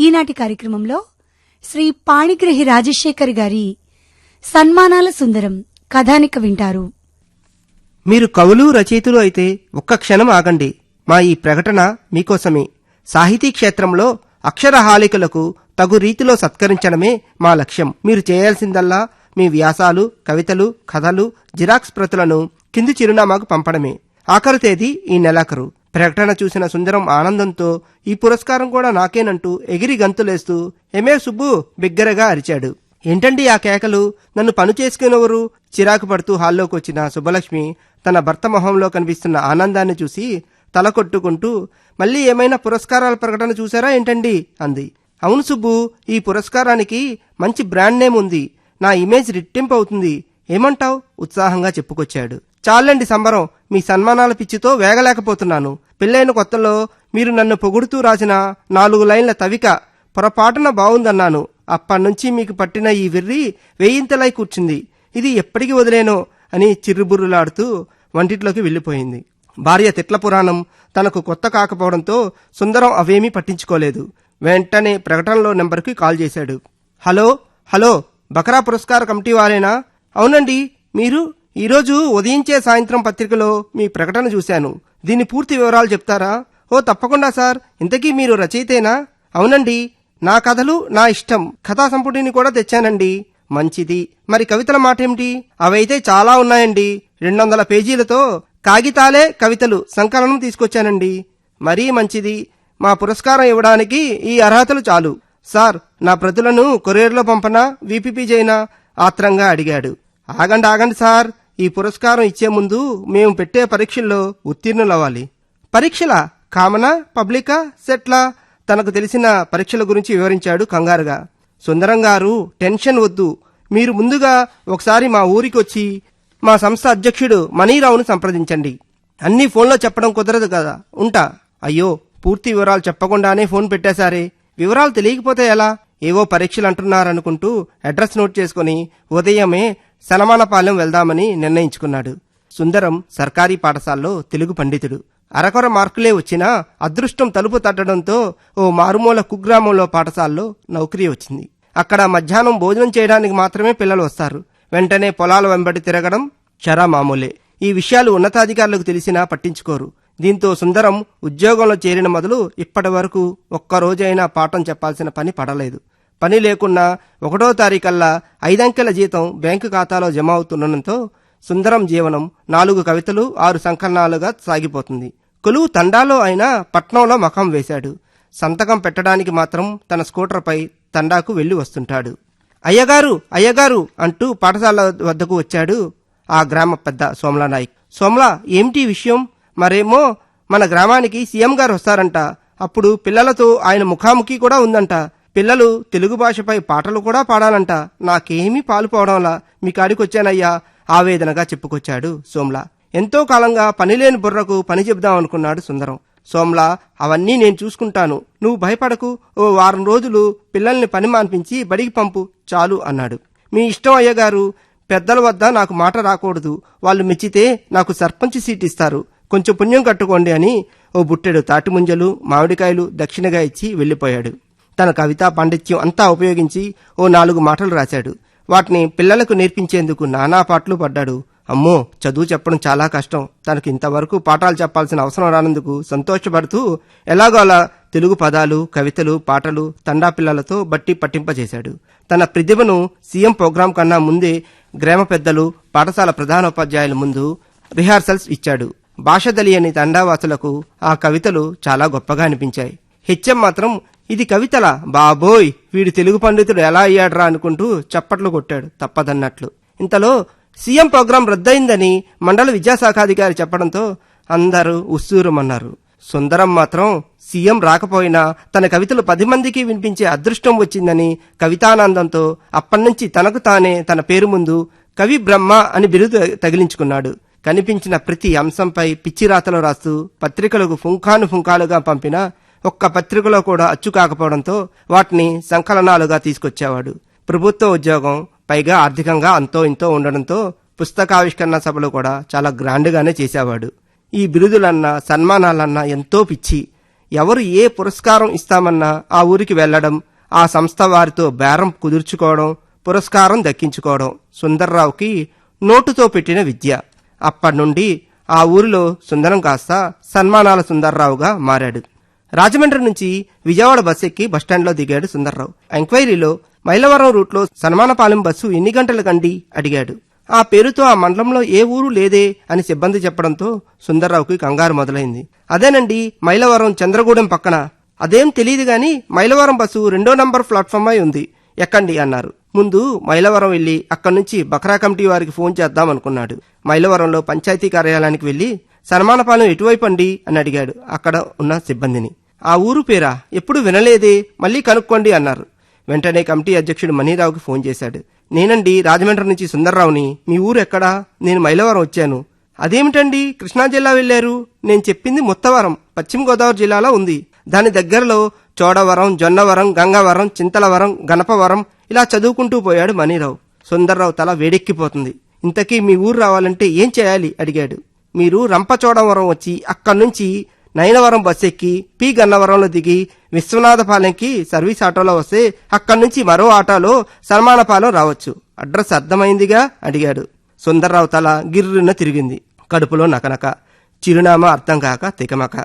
ఈనాటి కార్యక్రమంలో శ్రీ పాణిగ్రహి రాజశేఖర్ గారి సన్మానాల సుందరం కథానిక వింటారు. మీరు కవులు రచయితలు అయితే ఒక్క క్షణం ఆగండి. మా ఈ ప్రకటన మీకోసమే. సాహితీ క్షేత్రంలో అక్షరహాలికలకు తగు రీతిలో సత్కరించడమే మా లక్ష్యం. మీరు చేయాల్సిందల్లా మీ వ్యాసాలు కవితలు కథలు జిరాక్స్ ప్రతులను కింది చిరునామాకు పంపడమే. ఆఖరు తేదీ ఈ నెలాఖరు. ప్రకటన చూసిన సుందరం ఆనందంతో ఈ పురస్కారం కూడా నాకేనంటూ ఎగిరి గంతులేస్తూ ఎమే సుబ్బు బిగ్గరగా అరిచాడు. ఏంటండి ఆ కేకలు? నన్ను పను చేసుకునేవరు? చిరాకు పడుతూ హాల్లోకి వచ్చిన సుబ్బలక్ష్మి తన భర్త మొహంలో కనిపిస్తున్న ఆనందాన్ని చూసి తల కొట్టుకుంటూ మళ్ళీ ఏమైనా పురస్కారాల ప్రకటన చూసారా ఏంటండి? అంది. అవును సుబ్బు ఈ పురస్కారానికి మంచి బ్రాండ్ నేమ్ ఉంది. నా ఇమేజ్ రెట్టింపు అవుతుంది. ఏమంటావు? ఉత్సాహంగా చెప్పుకొచ్చాడు. చాలండి సంబరం మీ సన్మానాల పిచ్చితో వేగలేకపోతున్నాను. పెళ్ళైన కొత్తలో మీరు నన్ను పొగుడుతూ రాసిన నాలుగు లైన్ల తవిక పొరపాటున బావుందన్నాను. అప్పటినుంచి మీకు పట్టిన ఈ వెర్రి వేయింతలై కూర్చుంది. ఇది ఎప్పటికి వదిలేనో అని చిర్రుబుర్రులాడుతూ వంటిట్లోకి వెళ్ళిపోయింది. భార్య తిట్ల పురాణం తనకు కొత్త కాకపోవడంతో సుందరం అవేమీ పట్టించుకోలేదు. వెంటనే ప్రకటనలో నెంబర్కి కాల్ చేశాడు. హలో హలో బకరా పురస్కార కమిటీ వారేనా? అవునండి మీరు? ఈరోజు ఉదయించే సాయంత్రం పత్రికలో మీ ప్రకటన చూశాను. దీని పూర్తి వివరాలు చెప్తారా? ఓ తప్పకుండా సార్. ఇంతకీ మీరు రచయితేనా? అవునండి. నా కథలు నా ఇష్టం. కథా సంపుటిని కూడా తెచ్చానండి. మంచిది. మరి కవితల మాటేమిటి అవైతే చాలా ఉన్నాయండి. రెండు వందల పేజీలతో కాగితాలే కవితలు సంకలనం తీసుకొచ్చానండి. మరీ మంచిది. మా పురస్కారం ఇవ్వడానికి ఈ అర్హతలు చాలు. సార్ నా ప్రతులను కొరియర్లో పంపనా? వీపీపీ చేయనా? ఆత్రంగా అడిగాడు. ఆగండి ఆగండి సార్. ఈ పురస్కారం ఇచ్చే ముందు మేము పెట్టే పరీక్షల్లో ఉత్తీర్ణులవ్వాలి. పరీక్షల కామనా పబ్లికా సెట్లా తనకు తెలిసిన పరీక్షల గురించి వివరించాడు కంగారుగా. సుందరం గారు టెన్షన్ వద్దు. మీరు ముందుగా ఒకసారి మా ఊరికి వచ్చి మా సంస్థ అధ్యక్షుడు మనీరావును సంప్రదించండి. అన్ని ఫోన్లో చెప్పడం కుదరదు కదా. ఉంటా. అయ్యో పూర్తి వివరాలు చెప్పకుండానే ఫోన్ పెట్టేశారే. వివరాలు తెలియకపోతే ఎలా? ఏవో పరీక్షలు అంటున్నారనుకుంటూ అడ్రస్ నోట్ చేసుకుని ఉదయమే సనమానపాలెం వెళ్దామని నిర్ణయించుకున్నాడు. సుందరం సర్కారీ పాఠశాలలో తెలుగు పండితుడు. అరకొర మార్కులే వచ్చినా అదృష్టం తలుపు తట్టడంతో ఓ మారుమూల కుగ్రామంలో పాఠశాలలో నౌకరీ వచ్చింది. అక్కడ మధ్యాహ్నం భోజనం చేయడానికి మాత్రమే పిల్లలు వస్తారు. వెంటనే పొలాల వెంబడి తిరగడం చరా మామూలే ఈ విషయాలు ఉన్నతాధికారులకు తెలిసినా పట్టించుకోరు. దీంతో సుందరం ఉద్యోగంలో చేరిన మొదలు ఇప్పటి వరకు ఒక్కరోజైనా పాఠం చెప్పాల్సిన పని పడలేదు. పని లేకున్నా ఒకటో తారీఖల్లా ఐదంకెల జీతం బ్యాంకు ఖాతాలో జమ అవుతుండటంతో సుందరం జీవనం నాలుగు కవితలు ఆరు సంకలనాలుగా సాగిపోతుంది. కొలువు తండాలో అయినా పట్నంలో మఖం వేశాడు. సంతకం పెట్టడానికి మాత్రం తన స్కూటర్పై తండాకు వెళ్ళి వస్తుంటాడు. అయ్యగారు అయ్యగారు అంటూ పాఠశాల వద్దకు వచ్చాడు ఆ గ్రామ పెద్ద సోమలా నాయక్ సోమలా ఏమిటి విషయం? మరేమో మన గ్రామానికి సీఎం గారు వస్తారంట. అప్పుడు పిల్లలతో ఆయన ముఖాముఖి కూడా ఉందంట. పిల్లలు తెలుగు భాషపై పాటలు కూడా పాడాలంట. నాకేమీ పాలుపోవడంలా మీ కాడికి ఆవేదనగా చెప్పుకొచ్చాడు సోమ్లా. ఎంతో కాలంగా పనిలేని బుర్రకు పని చెబుదాం అనుకున్నాడు సుందరం. సోమ్లా అవన్నీ నేను చూసుకుంటాను. నువ్వు భయపడకు ఓ వారం రోజులు పిల్లల్ని పని మాన్పించి బడికి పంపు చాలు అన్నాడు. మీ ఇష్టం అయ్యగారు పెద్దల వద్ద నాకు మాట రాకూడదు. వాళ్ళు మెచ్చితే నాకు సర్పంచ్ సీట్ ఇస్తారు కొంచెం పుణ్యం కట్టుకోండి అని ఓ బుట్టెడు తాటిముంజలు మామిడికాయలు దక్షిణగా ఇచ్చి వెళ్ళిపోయాడు తన కవితా పాండిత్యం అంతా ఉపయోగించి ఓ నాలుగు మాటలు రాశాడు. వాటిని పిల్లలకు నేర్పించేందుకు నానా పాటలు పడ్డాడు. అమ్మో చదువు చెప్పడం చాలా కష్టం. తనకు ఇంతవరకు పాఠాలు చెప్పాల్సిన అవసరం రానందుకు సంతోషపడుతూ ఎలాగో అలా తెలుగు పదాలు కవితలు పాటలు తండా పిల్లలతో బట్టి పట్టింపజేశాడు. తన ప్రతిభను సీఎం ప్రోగ్రాం కన్నా ముందే గ్రామ పెద్దలు పాఠశాల ప్రధానోపాధ్యాయుల ముందు రిహార్సల్స్ ఇచ్చాడు. భాష తెలియని తండావాసులకు ఆ కవితలు చాలా గొప్పగా అనిపించాయి. హెచ్ఎం మాత్రం ఇది కవితల? బాబోయ్ వీడు తెలుగు పండితుడు ఎలా అయ్యాడ్రా అనుకుంటూ చప్పట్లు కొట్టాడు తప్పదన్నట్లు. ఇంతలో సీఎం ప్రోగ్రాం రద్దయిందని మండల విద్యాశాఖాధికారి చెప్పడంతో అందరూ ఉస్సూరమన్నారు. సుందరం మాత్రం సీఎం రాకపోయినా తన కవితలు పది మందికి వినిపించే అదృష్టం వచ్చిందని కవితానందంతో అప్పటినుంచి తనకు తానే తన పేరు ముందు కవి బ్రహ్మ అని బిరుదు తగిలించుకున్నాడు. కనిపించిన ప్రతి అంశంపై పిచ్చిరాతలు రాస్తూ పత్రికలకు ఫుంకాను ఫుంకాలుగా పంపిన ఒక్క పత్రికలో కూడా అచ్చు కాకపోవడంతో వాటిని సంకలనాలుగా తీసుకొచ్చేవాడు. ప్రభుత్వ ఉద్యోగం పైగా ఆర్థికంగా అంతో ఇంతో ఉండడంతో పుస్తకావిష్కరణ సభలు కూడా చాలా గ్రాండ్గానే చేసేవాడు. ఈ బిరుదులన్నా సన్మానాలన్నా ఎంతో పిచ్చి. ఎవరు ఏ పురస్కారం ఇస్తామన్నా ఆ ఊరికి వెళ్ళడం ఆ సంస్థ వారితో బేరం కుదుర్చుకోవడం పురస్కారం దక్కించుకోవడం సుందర్రావుకి నోటుతో పెట్టిన విద్య. అప్పటి నుండి ఆ ఊరిలో సుందరం కాస్త సన్మానాల సుందర్రావుగా మారాడు. రాజమండ్రి నుంచి విజయవాడ బస్ ఎక్కి బస్టాండ్లో దిగాడు సుందర్రావు. ఎంక్వైరీలో మైలవరం రూట్లో సన్మానపాలెం బస్సు ఎన్ని గంటలకండి అడిగాడు. ఆ పేరుతో ఆ మండలంలో ఏ ఊరు లేదే అని సిబ్బంది చెప్పడంతో సుందర్రావుకి కంగారు మొదలైంది. అదేనండి మైలవరం చంద్రగూడెం పక్కన. అదేం తెలియదు గాని మైలవరం బస్సు రెండో నంబర్ ప్లాట్ఫామ్ అయి ఉంది. ఎక్కండి అన్నారు. ముందు మైలవరం వెళ్ళి అక్కడి నుంచి బక్రా కమిటీ వారికి ఫోన్ చేద్దాం అనుకున్నాడు. మైలవరంలో పంచాయతీ కార్యాలయానికి వెళ్ళి సన్మానపాలెం ఎటువైపు అండి? అని అడిగాడు అక్కడ ఉన్న సిబ్బందిని. ఆ ఊరు పేరా? ఎప్పుడు వినలేదే? మళ్ళీ కనుక్కోండి అన్నారు. వెంటనే కమిటీ అధ్యక్షుడు మణిరావుకి ఫోన్ చేశాడు. నేనండి రాజమండ్రి నుంచి సుందర్రావుని. మీ ఊరు ఎక్కడా? నేను మైలవరం వచ్చాను. అదేమిటండి? కృష్ణా జిల్లా వెళ్ళారు నేను చెప్పింది ముత్తవరం. పశ్చిమ గోదావరి జిల్లాలో ఉంది. దాని దగ్గరలో చోడవరం జొన్నవరం గంగవరం చింతలవరం గణపవరం ఇలా చదువుకుంటూ పోయాడు మణిరావు. సుందర్రావు తల వేడెక్కిపోతుంది. ఇంతకీ మీ ఊరు రావాలంటే ఏం చేయాలి? అడిగాడు. మీరు రంపచోడవరం వచ్చి అక్కడి నుంచి నయనవరం బస్ ఎక్కి పి గన్నవరంలో దిగి విశ్వనాథపాలెంకి సర్వీస్ ఆటోలో వస్తే అక్కడి నుంచి మరో ఆటోలో సన్మానపాలెం రావచ్చు. అడ్రస్ అర్థమైందిగా? అడిగాడు. సుందర్రావు తల గిర్రున తిరిగింది. కడుపులో నకనక. చిరునామా అర్థం కాక తికమక.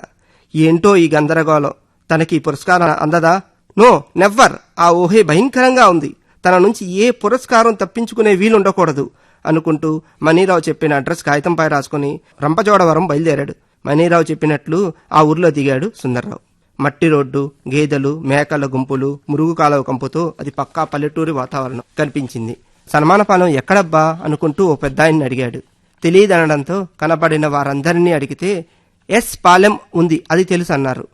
ఏంటో ఈ గందరగోళం? తనకి పురస్కారం అందదా? No never. ఆ ఊహే భయంకరంగా ఉంది. తన నుంచి ఏ పురస్కారం తప్పించుకునే వీలుండకూడదు అనుకుంటూ మణిరావు చెప్పిన అడ్రస్ కాగితంపై రాసుకుని రంపచోడవరం బయలుదేరాడు. మణిరావు చెప్పినట్లు ఆ ఊర్లో దిగాడు సుందర్రావు. మట్టి రోడ్డు గేదెలు మేకల గుంపులు మురుగు కాలువ కంపుతో అది పక్కా పల్లెటూరి వాతావరణం కనిపించింది. సన్మానపాలెం ఎక్కడబ్బా అనుకుంటూ ఓ పెద్ద ఆయన్ని అడిగాడు. తెలియదనడంతో కనబడిన వారందరినీ అడిగితే ఎస్ పాలెం ఉంది అది తెలుసు అన్నారు.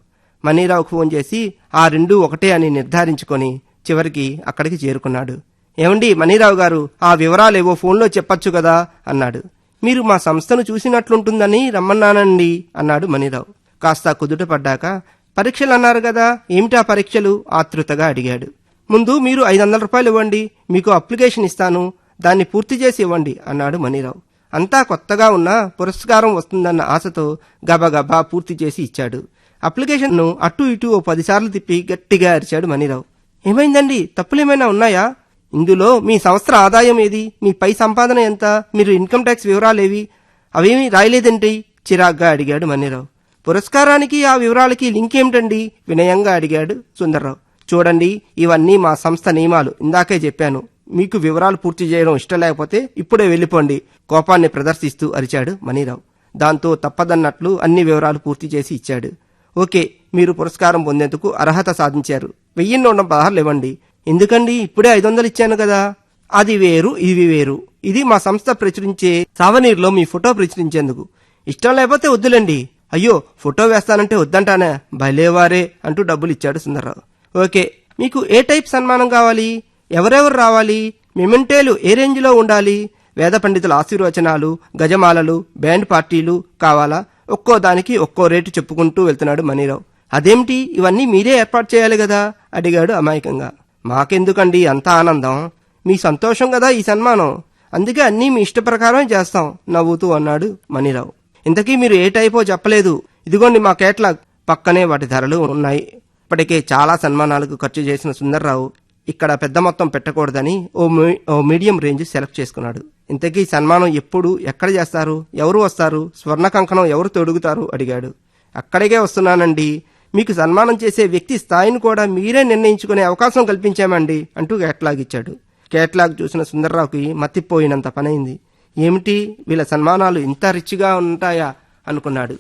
మణిరావుకు ఫోన్ చేసి ఆ రెండూ ఒకటే అని నిర్ధారించుకొని చివరికి అక్కడికి చేరుకున్నాడు. ఏమండి మణిరావు గారు ఆ వివరాలేవో ఫోన్లో చెప్పొచ్చు కదా అన్నాడు. మీరు మా సంస్థను చూసినట్లుంటుందని రమ్మన్నానండి అన్నాడు మణిరావు. కాస్త కుదుట పడ్డాక పరీక్షలు అన్నారు కదా ఏమిటా పరీక్షలు? ఆతృతగా అడిగాడు. ముందు మీరు ఐదు వందల రూపాయలు ఇవ్వండి మీకు అప్లికేషన్ ఇస్తాను దాన్ని పూర్తి చేసి ఇవ్వండి అన్నాడు మణిరావు. అంతా కొత్తగా ఉన్న పురస్కారం వస్తుందన్న ఆశతో గబగబా పూర్తి చేసి ఇచ్చాడు. అప్లికేషన్ను అటు ఇటు ఓ పదిసార్లు తిప్పి గట్టిగా అరిచాడు మణిరావు. ఏమైందండి? తప్పులేమైనా ఉన్నాయా? ఇందులో మీ సంవత్సర ఆదాయం ఏది? మీ పై సంపాదన ఎంత? మీరు ఇన్కమ్ ట్యాక్స్ వివరాలేవి? అవేమీ రాయలేదండి చిరాగ్గా అడిగాడు మణిరావు పురస్కారానికి ఆ వివరాలకి లింక్ ఏమిటండి వినయంగా అడిగాడు సుందర్రావు. చూడండి ఇవన్నీ మా సంస్థ నియమాలు. ఇందాకే చెప్పాను. మీకు వివరాలు పూర్తి చేయడం ఇష్టం లేకపోతే ఇప్పుడే వెళ్ళిపోండి. కోపాన్ని ప్రదర్శిస్తూ అరిచాడు మణిరావు దాంతో తప్పదన్నట్లు అన్ని వివరాలు పూర్తి చేసి ఇచ్చాడు. ఓకే మీరు పురస్కారం పొందేందుకు అర్హత సాధించారు. వెయ్యి పదహారులు ఇవ్వండి. ఎందుకండి? ఇప్పుడే ఐదు వందలు ఇచ్చాను కదా. అది వేరు ఇవి వేరు. ఇది మా సంస్థ ప్రచురించే సావనీరులో మీ ఫోటో ప్రచురించేందుకు. ఇష్టం లేకపోతే వద్దులేండి. అయ్యో ఫోటో వేస్తానంటే వద్దంటానే? భలేవారే అంటూ డబ్బులు ఇచ్చాడు సుందర్రావు. ఓకే మీకు ఏ టైప్ సన్మానం కావాలి? ఎవరెవరు రావాలి? మిమెంటేలు ఏ రేంజ్లో ఉండాలి? వేద పండితుల ఆశీర్వచనాలు గజమాలలు బ్యాండ్ పార్టీలు కావాలా? ఒక్కో దానికి ఒక్కో రేటు చెప్పుకుంటూ వెళ్తున్నాడు మణిరావు. అదేమిటి? ఇవన్నీ మీరే ఏర్పాటు చేయాలి కదా? అడిగాడు అమాయకంగా. మాకెందుకండి అంత ఆనందం? మీ సంతోషం కదా ఈ సన్మానం. అందుకే అన్నీ మీ ఇష్టప్రకారమే చేస్తాం నవ్వుతూ అన్నాడు మణిరావు. ఇంతకీ మీరు ఏ టైపో చెప్పలేదు. ఇదిగోండి మా కేటలాగ్. పక్కనే వాటి ధరలు ఉన్నాయి. ఇప్పటికే చాలా సన్మానాలకు ఖర్చు చేసిన సుందర్రావు ఇక్కడ పెద్ద మొత్తం పెట్టకూడదని ఓ మీ- ఓ మీడియం రేంజ్ సెలెక్ట్ చేసుకున్నాడు. ఇంతకీ సన్మానం ఎప్పుడు ఎక్కడ చేస్తారు? ఎవరు వస్తారు? స్వర్ణ కంకణం ఎవరు తొడుగుతారు? అడిగాడు. అక్కడికే వస్తున్నానండి. మీకు సన్మానం చేసే వ్యక్తి స్థాయిని కూడా మీరే నిర్ణయించుకునే అవకాశం కల్పించామండి అంటూ కేటలాగ్ ఇచ్చాడు. కేటలాగ్ చూసిన సుందర్రావుకి మత్తిపోయినంత పనైంది. ఏమిటి? వీళ్ళ సన్మానాలు ఇంత రిచ్గా ఉంటాయా? అనుకున్నాడు.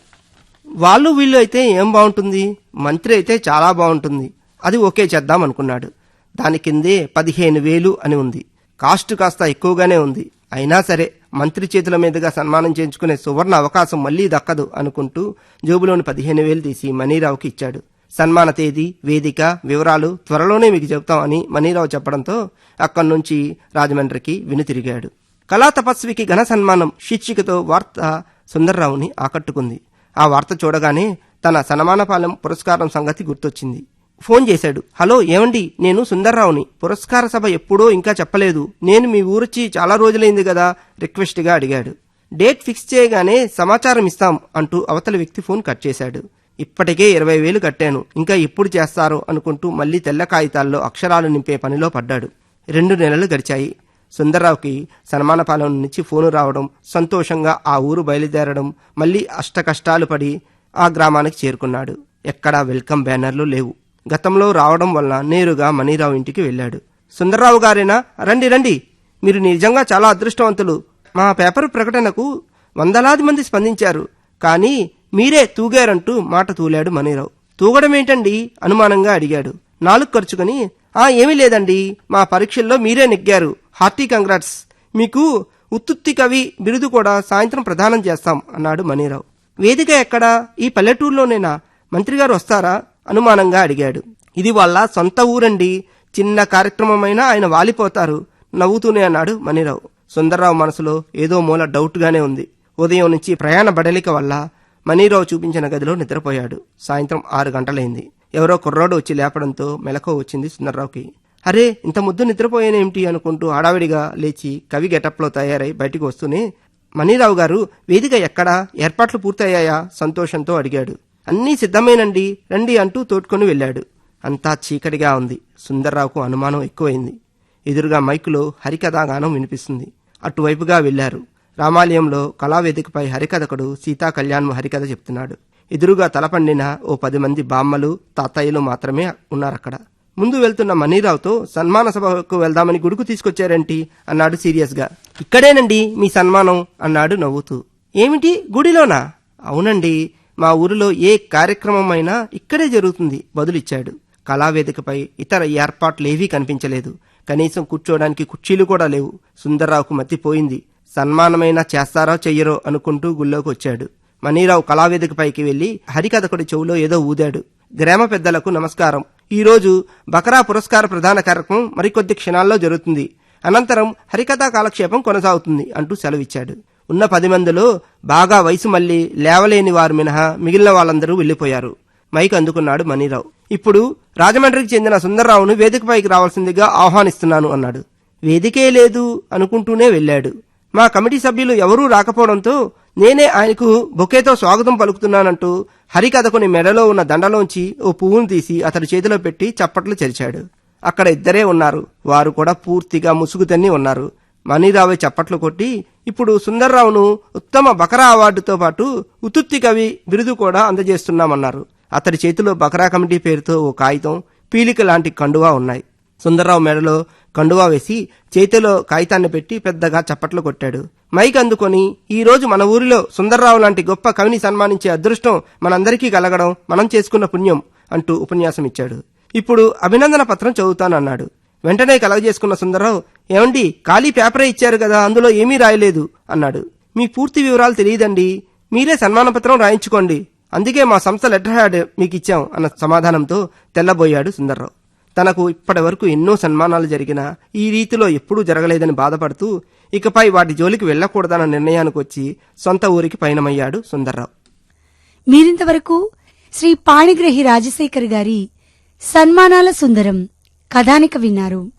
వాళ్ళు వీళ్ళు అయితే ఏం బాగుంటుంది? మంత్రి అయితే చాలా బాగుంటుంది. అది ఓకే చేద్దాం అనుకున్నాడు. దాని కిందే పదిహేను వేలు అని ఉంది. కాస్ట్ కాస్త ఎక్కువగానే ఉంది. అయినా సరే మంత్రి చేతుల మీదుగా సన్మానం చేయించుకునే సువర్ణ అవకాశం మళ్ళీ దక్కదు అనుకుంటూ జేబులోని పదిహేను వేలు తీసి మణిరావుకి ఇచ్చాడు. సన్మాన తేదీ వేదిక వివరాలు త్వరలోనే మీకు చెబుతాం అని మణిరావు చెప్పడంతో అక్కడి నుంచి రాజమండ్రికి వెనుతిరిగాడు. కళా తపస్వికి ఘన సన్మానం శీర్షికతో వార్త సుందర్రావుని ఆకట్టుకుంది. ఆ వార్త చూడగానే తన సన్మానపాలెం పురస్కారం సంగతి గుర్తొచ్చింది. ఫోన్ చేశాడు. హలో ఏమండి? నేను సుందర్రావుని. పురస్కార సభ ఎప్పుడో ఇంకా చెప్పలేదు. నేను మీ ఊరొచ్చి చాలా రోజులైంది కదా? రిక్వెస్ట్గా అడిగాడు. డేట్ ఫిక్స్ చేయగానే సమాచారం ఇస్తాం అంటూ అవతల వ్యక్తి ఫోన్ కట్ చేశాడు. ఇప్పటికే ఇరవై వేలు కట్టాను. ఇంకా ఎప్పుడు చేస్తారో అనుకుంటూ మళ్ళీ తెల్ల కాగితాల్లో అక్షరాలు నింపే పనిలో పడ్డాడు. రెండు నెలలు గడిచాయి. సుందర్రావుకి సన్మానపాలెం నుంచి ఫోను రావడం సంతోషంగా ఆ ఊరు బయలుదేరడం మళ్ళీ అష్టకష్టాలు పడి ఆ గ్రామానికి చేరుకున్నాడు. ఎక్కడా వెల్కమ్ బ్యానర్లు లేవు. గతంలో రావడం వలన నేరుగా మణిరావు ఇంటికి వెళ్ళాడు. సుందర్రావు గారేనా రండి రండి. మీరు నిజంగా చాలా అదృష్టవంతులు. మా పేపర్ ప్రకటనకు వందలాది మంది స్పందించారు. కానీ మీరే తూగారంటూ మాట తూలాడు మణిరావు. తూగడమేంటండి అనుమానంగా అడిగాడు. నాలుగు ఖర్చుకొని ఆ ఏమీ లేదండి. మా పరీక్షల్లో మీరే నెగ్గారు. Hearty congrats. మీకు ఉత్తుత్తి కవి బిరుదు కూడా సాయంత్రం ప్రదానం చేస్తాం అన్నాడు మణిరావు. వేదిక ఎక్కడా? ఈ పల్లెటూరులోనేనా? మంత్రి గారు వస్తారా? అనుమానంగా అడిగాడు. ఇది వాళ్ళ సొంత ఊరండి. చిన్న కార్యక్రమమైనా ఆయన వాలిపోతారు. నవ్వుతూనే అన్నాడు మణిరావు. సుందర్రావు మనసులో ఏదో మూల డౌట్గానే ఉంది. ఉదయం నుంచి ప్రయాణ బడలిక వల్ల మణిరావు చూపించిన గదిలో నిద్రపోయాడు. సాయంత్రం ఆరు గంటలైంది. ఎవరో కుర్రాడు వచ్చి లేపడంతో మెలకువ వచ్చింది సుందర్రావుకి. అరే ఇంత ముద్దు నిద్రపోయానేమిటి అనుకుంటూ హడావిడిగా లేచి కవి గెటప్లో తయారై బయటికి వస్తూనే మణిరావు గారు వేదిక ఎక్కడా? ఏర్పాట్లు పూర్తయ్యాయా? సంతోషంతో అడిగాడు. అన్నీ సిద్ధమేనండి. రండి అంటూ తోడ్కొని వెళ్ళాడు. అంతా చీకటిగా ఉంది. సుందర్రావుకు అనుమానం ఎక్కువైంది. ఎదురుగా మైకులో హరికథాగానం వినిపిస్తుంది. అటువైపుగా వెళ్ళారు రామాలయంలో కళావేదికపై హరికథకుడు సీతా కళ్యాణ్ హరికథ చెప్తున్నాడు. ఎదురుగా తలపండిన ఓ పది మంది బామ్మలు తాతయ్యలు మాత్రమే ఉన్నారక్కడ. ముందు వెళ్తున్న మణిరావుతో సన్మాన సభకు వెళ్దామని గుడుకు తీసుకొచ్చారేంటి? అన్నాడు సీరియస్గా. ఇక్కడేనండి మీ సన్మానం అన్నాడు నవ్వుతూ. ఏమిటి? గుడిలోనా? అవునండి. మా ఊరిలో ఏ కార్యక్రమమైనా ఇక్కడే జరుగుతుంది బదులిచ్చాడు. కళావేదికపై ఇతర ఏర్పాట్లేవీ కనిపించలేదు. కనీసం కూర్చోడానికి కుర్చీలు కూడా లేవు. సుందర్రావుకు మతిపోయింది. సన్మానమైనా చేస్తారో చెయ్యరో అనుకుంటూ గుళ్ళోకి వచ్చాడు. మణిరావు కళావేదికపైకి వెళ్ళి హరికథకుడి చెవులో ఏదో ఊదాడు. గ్రామ పెద్దలకు నమస్కారం. ఈరోజు బకరా పురస్కార ప్రధాన కార్యక్రమం మరికొద్ది క్షణాల్లో జరుగుతుంది. అనంతరం హరికథా కాలక్షేపం కొనసాగుతుంది అంటూ సెలవిచ్చాడు. ఉన్న పది మందిలో బాగా వయసు మళ్ళీ లేవలేని వారు మినహా మిగిలిన వాళ్ళందరూ వెళ్ళిపోయారు మైక్ అందుకున్నాడు మణిరావు. ఇప్పుడు రాజమండ్రికి చెందిన సుందర్రావును వేదికపైకి రావాల్సిందిగా ఆహ్వానిస్తున్నాను అన్నాడు. వేదికే లేదు అనుకుంటూనే వెళ్ళాడు. మా కమిటీ సభ్యులు ఎవరూ రాకపోవడంతో నేనే ఆయనకు బొకేతో స్వాగతం పలుకుతున్నానంటూ హరికథకుని మెడలో ఉన్న దండలోంచి ఓ పువ్వును తీసి అతడి చేతిలో పెట్టి చప్పట్లు చెరిచాడు. అక్కడ ఇద్దరే ఉన్నారు. వారు కూడా పూర్తిగా ముసుగుతన్ని ఉన్నారు. మణిరావే చప్పట్లు కొట్టి ఇప్పుడు సుందర్రావును ఉత్తమ బకరా అవార్డుతో పాటు ఉతుత్తి కవి బిరుదు కూడా అందజేస్తున్నామన్నారు. అతడి చేతిలో బకరా కమిటీ పేరుతో ఓ కాగితం పీలిక లాంటి కండువా ఉన్నాయి. సుందర్రావు మెడలో కండువా వేసి చేతిలో కాగితాన్ని పెట్టి పెద్దగా చప్పట్లు కొట్టాడు. మైక్ అందుకొని ఈ రోజు మన ఊరిలో సుందర్రావు లాంటి గొప్ప కవిని సన్మానించే అదృష్టం మనందరికీ కలగడం మనం చేసుకున్న పుణ్యం అంటూ ఉపన్యాసం ఇచ్చాడు ఇప్పుడు అభినందన పత్రం చదువుతానన్నాడు. వెంటనే కలగజేసుకున్న సుందర్రావు ఏమండి ఖాళీ పేపరే ఇచ్చారు కదా అందులో ఏమీ రాయలేదు అన్నాడు. మీ పూర్తి వివరాలు తెలియదండి. మీరే సన్మాన పత్రం రాయించుకోండి. అందుకే మా సంస్థ లెటర్ హ్యాడ్ మీకు ఇచ్చాం అన్న సమాధానంతో తెల్లబోయాడు సుందర్రావు. తనకు ఇప్పటి వరకు ఎన్నో సన్మానాలు జరిగినా ఈ రీతిలో ఎప్పుడూ జరగలేదని బాధపడుతూ ఇకపై వాటి జోలికి వెళ్ళకూడదన్న నిర్ణయానికి వచ్చి సొంత ఊరికి పయనమయ్యాడు సుందర్రావు. మీరింతవరకు శ్రీ పాణిగ్రహి రాజశేఖర్ గారి సన్మానాల సుందరం కథానిక విన్నారు.